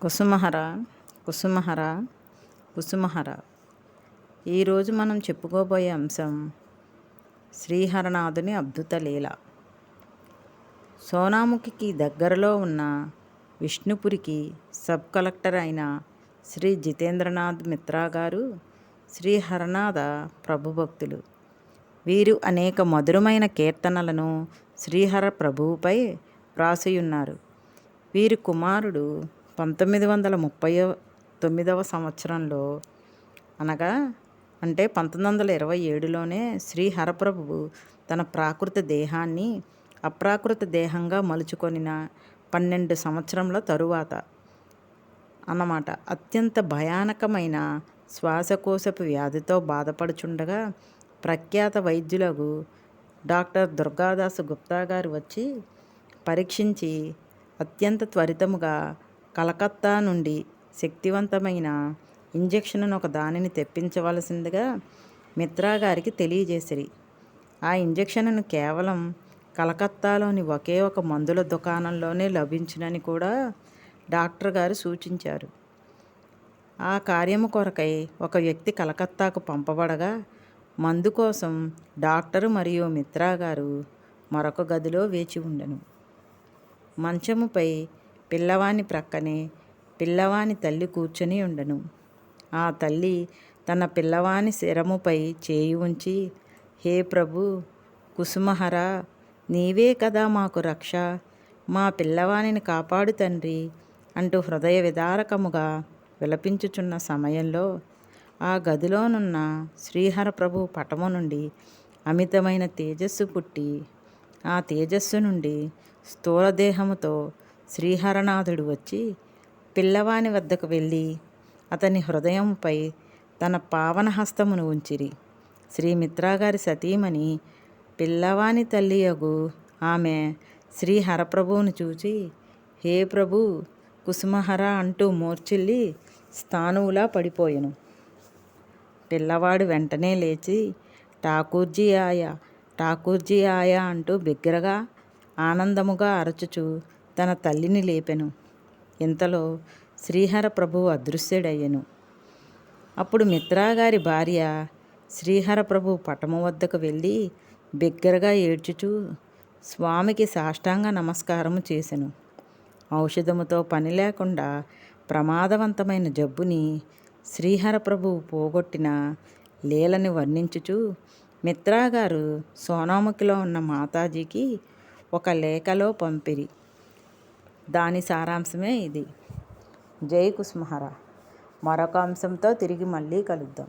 కుసుమహర కుసుమహర కుసుమహర. ఈరోజు మనం చెప్పుకోబోయే అంశం శ్రీహరనాథుని అద్భుత లీల. సోనాముఖికి దగ్గరలో ఉన్న విష్ణుపురికి సబ్ కలెక్టర్ అయిన శ్రీ జితేంద్రనాథ్ మిత్రా గారు శ్రీహరనాథ ప్రభుభక్తులు. వీరు అనేక మధురమైన కీర్తనలను శ్రీహర ప్రభువుపై వ్రాసియున్నారు. వీరి కుమారుడు పంతొమ్మిది వందల ముప్పై తొమ్మిదవ సంవత్సరంలో అనగా అంటే పంతొమ్మిది వందల ఇరవై ఏడులోనే శ్రీ హరప్రభువు తన ప్రాకృత దేహాన్ని అప్రాకృత దేహంగా మలుచుకొనిన పన్నెండు సంవత్సరంల తరువాత అన్నమాట. అత్యంత భయానకమైన శ్వాసకోశపు వ్యాధితో బాధపడుచుండగా ప్రఖ్యాత వైద్యులకు డాక్టర్ దుర్గాదాసు గుప్తా గారు వచ్చి పరీక్షించి అత్యంత త్వరితముగా కలకత్తా నుండి శక్తివంతమైన ఇంజెక్షన్ను ఒక దానిని తెప్పించవలసిందిగా మిత్రా గారికి తెలియజేసిరి. ఆ ఇంజెక్షన్ను కేవలం కలకత్తాలోని ఒకే ఒక మందుల దుకాణంలోనే లభించునని కూడా డాక్టర్ గారు సూచించారు. ఆ కార్యము కొరకై ఒక వ్యక్తి కలకత్తాకు పంపబడగా మందు కోసం డాక్టరు మరియు మిత్రా గారు మరొక గదిలో వేచి ఉండెను. మంచముపై పిల్లవాని ప్రక్కనే పిల్లవాని తల్లి కూర్చొని ఉండను. ఆ తల్లి తన పిల్లవాని శిరముపై చేయి ఉంచి హే ప్రభు కుసుమహర నీవే కదా మాకు రక్ష. మా పిల్లవానిని కాపాడు తండ్రి అంటూ హృదయ విదారకముగా విలపించుచున్న సమయంలో ఆ గదిలోనున్న శ్రీహర ప్రభు పటము నుండి అమితమైన తేజస్సు పుట్టి ఆ తేజస్సు నుండి స్థూలదేహముతో శ్రీహరనాథుడు వచ్చి పిల్లవాని వద్దకు వెళ్ళి అతని హృదయంపై తన పావనహస్తమును ఉంచిరి. శ్రీమిత్రాగారి సతీమణి పిల్లవాని తల్లియగు ఆమె శ్రీహరప్రభువును చూచి హే ప్రభు కుసుమహర అంటూ మూర్చిల్లి స్థానువులా పడిపోయెను పిల్లవాడు వెంటనే లేచి ఠాకూర్జీ ఆయా ఠాకూర్జీ ఆయా అంటూ బిగ్గరగా ఆనందముగా అరచుచు తన తల్లిని లేపెను. ఇంతలో శ్రీహర ప్రభువు అదృశ్యుడయ్యను. అప్పుడు మిత్రాగారి భార్య శ్రీహర ప్రభు పటము వద్దకు వెళ్ళి బిగ్గరగా ఏడ్చుచూ స్వామికి సాష్టాంగ నమస్కారము చేసెను. ఔషధముతో పని లేకుండా ప్రమాదవంతమైన జబ్బుని శ్రీహర ప్రభువు పోగొట్టిన లీలని వర్ణించుచు మిత్రాగారు సోనాముఖిలో ఉన్న మాతాజీకి ఒక లేఖలో పంపిరి. దాని సారాంశమే ఇది. జై కుస్మహర. మరొక అంశంతో తిరిగి మళ్ళీ కలుద్దాం.